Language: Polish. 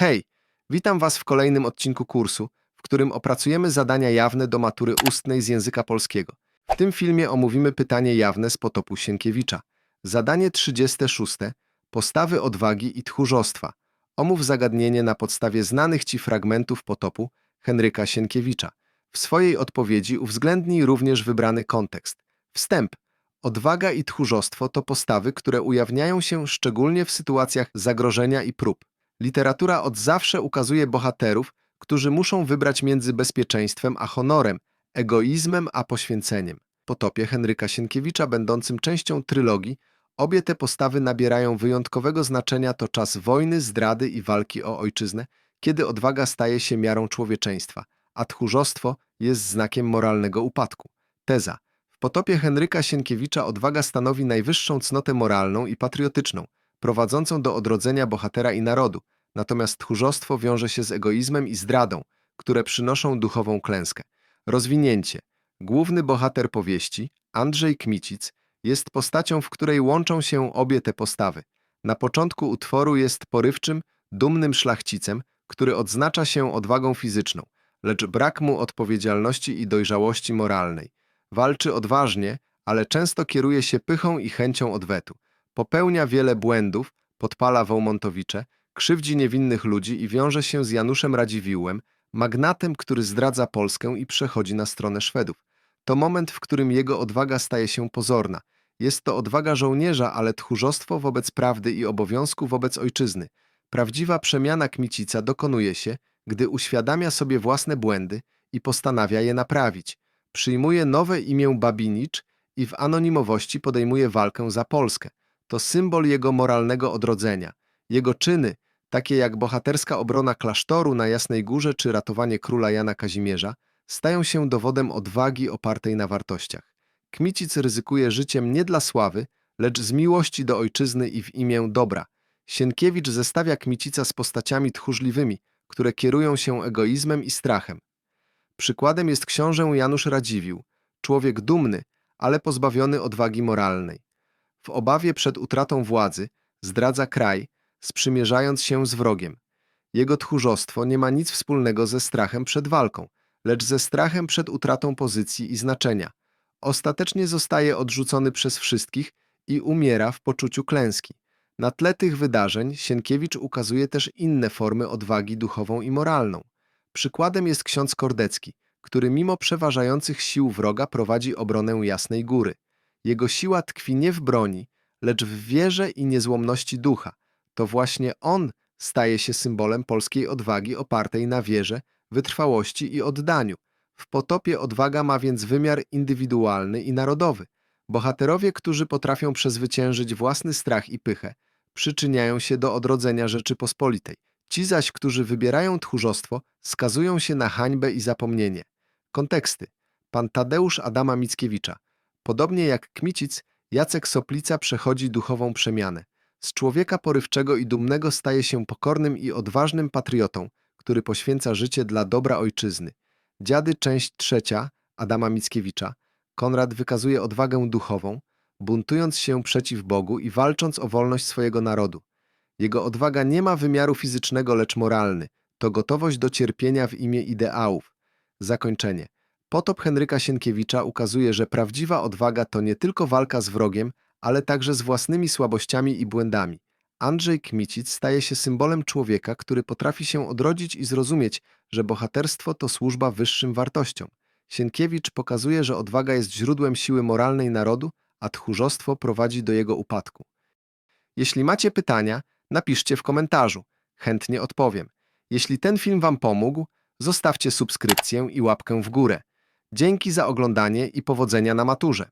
Hej, witam Was w kolejnym odcinku kursu, w którym opracujemy zadania jawne do matury ustnej z języka polskiego. W tym filmie omówimy pytanie jawne z potopu Sienkiewicza. Zadanie 36. Postawy odwagi i tchórzostwa. Omów zagadnienie na podstawie znanych Ci fragmentów potopu Henryka Sienkiewicza. W swojej odpowiedzi uwzględnij również wybrany kontekst. Wstęp. Odwaga i tchórzostwo to postawy, które ujawniają się szczególnie w sytuacjach zagrożenia i prób. Literatura od zawsze ukazuje bohaterów, którzy muszą wybrać między bezpieczeństwem a honorem, egoizmem a poświęceniem. Potopie Henryka Sienkiewicza, będącym częścią trylogii, obie te postawy nabierają wyjątkowego znaczenia to czas wojny, zdrady i walki o ojczyznę, kiedy odwaga staje się miarą człowieczeństwa, a tchórzostwo jest znakiem moralnego upadku. Teza. W potopie Henryka Sienkiewicza odwaga stanowi najwyższą cnotę moralną i patriotyczną, prowadzącą do odrodzenia bohatera i narodu, natomiast tchórzostwo wiąże się z egoizmem i zdradą, które przynoszą duchową klęskę. Rozwinięcie. Główny bohater powieści, Andrzej Kmicic, jest postacią, w której łączą się obie te postawy. Na początku utworu jest porywczym, dumnym szlachcicem, który odznacza się odwagą fizyczną, lecz brak mu odpowiedzialności i dojrzałości moralnej. Walczy odważnie, ale często kieruje się pychą i chęcią odwetu. Popełnia wiele błędów, podpala Wołmontowicze, krzywdzi niewinnych ludzi i wiąże się z Januszem Radziwiłłem, magnatem, który zdradza Polskę i przechodzi na stronę Szwedów. To moment, w którym jego odwaga staje się pozorna. Jest to odwaga żołnierza, ale tchórzostwo wobec prawdy i obowiązku wobec ojczyzny. Prawdziwa przemiana Kmicica dokonuje się, gdy uświadamia sobie własne błędy i postanawia je naprawić. Przyjmuje nowe imię Babinicz i w anonimowości podejmuje walkę za Polskę. To symbol jego moralnego odrodzenia. Jego czyny, takie jak bohaterska obrona klasztoru na Jasnej Górze czy ratowanie króla Jana Kazimierza, stają się dowodem odwagi opartej na wartościach. Kmicic ryzykuje życiem nie dla sławy, lecz z miłości do ojczyzny i w imię dobra. Sienkiewicz zestawia Kmicica z postaciami tchórzliwymi, które kierują się egoizmem i strachem. Przykładem jest książę Janusz Radziwiłł, człowiek dumny, ale pozbawiony odwagi moralnej. W obawie przed utratą władzy zdradza kraj, sprzymierzając się z wrogiem. Jego tchórzostwo nie ma nic wspólnego ze strachem przed walką, lecz ze strachem przed utratą pozycji i znaczenia. Ostatecznie zostaje odrzucony przez wszystkich i umiera w poczuciu klęski. Na tle tych wydarzeń Sienkiewicz ukazuje też inne formy odwagi duchową i moralną. Przykładem jest ksiądz Kordecki, który mimo przeważających sił wroga prowadzi obronę Jasnej Góry. Jego siła tkwi nie w broni, lecz w wierze i niezłomności ducha. To właśnie on staje się symbolem polskiej odwagi opartej na wierze, wytrwałości i oddaniu. W potopie odwaga ma więc wymiar indywidualny i narodowy. Bohaterowie, którzy potrafią przezwyciężyć własny strach i pychę, przyczyniają się do odrodzenia Rzeczypospolitej. Ci zaś, którzy wybierają tchórzostwo, skazują się na hańbę i zapomnienie. Konteksty. Pan Tadeusz Adama Mickiewicza. Podobnie jak Kmicic, Jacek Soplica przechodzi duchową przemianę. Z człowieka porywczego i dumnego staje się pokornym i odważnym patriotą, który poświęca życie dla dobra ojczyzny. Dziady, część trzecia, Adama Mickiewicza. Konrad wykazuje odwagę duchową, buntując się przeciw Bogu i walcząc o wolność swojego narodu. Jego odwaga nie ma wymiaru fizycznego, lecz moralny. To gotowość do cierpienia w imię ideałów. Zakończenie. Potop Henryka Sienkiewicza ukazuje, że prawdziwa odwaga to nie tylko walka z wrogiem, ale także z własnymi słabościami i błędami. Andrzej Kmicic staje się symbolem człowieka, który potrafi się odrodzić i zrozumieć, że bohaterstwo to służba wyższym wartościom. Sienkiewicz pokazuje, że odwaga jest źródłem siły moralnej narodu, a tchórzostwo prowadzi do jego upadku. Jeśli macie pytania, napiszcie w komentarzu. Chętnie odpowiem. Jeśli ten film Wam pomógł, zostawcie subskrypcję i łapkę w górę. Dzięki za oglądanie i powodzenia na maturze.